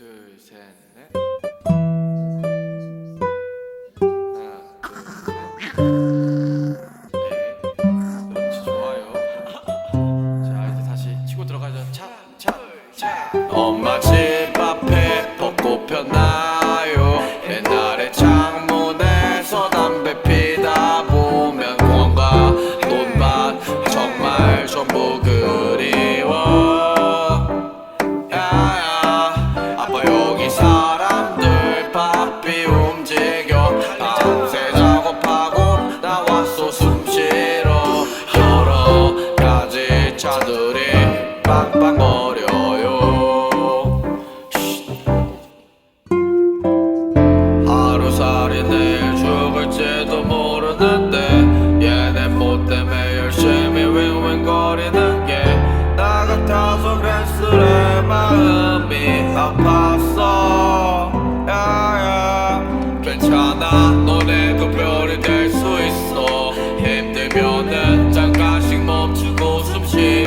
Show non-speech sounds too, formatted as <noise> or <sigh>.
셋, 넷. 하나, 둘, 셋. 네. 그렇지, 좋아요. <laughs> 자, 이제 다시 치고 들어가죠. 차, 차, 차. 엄마 집 앞에 벚꽃 폈나요? 옛날에 창문에서 담배 피다 보면 공원과 논밭 정말 전부 그 빵빵거려요. 하루살이 내일 죽을지도 모르는데 얘네 뭐 때문에 열심히 윙윙거리는 게. 나 같아서 그랬으래 마음이 아팠어. 야야. 괜찮아 너네도 별이 될수 있어 힘들면은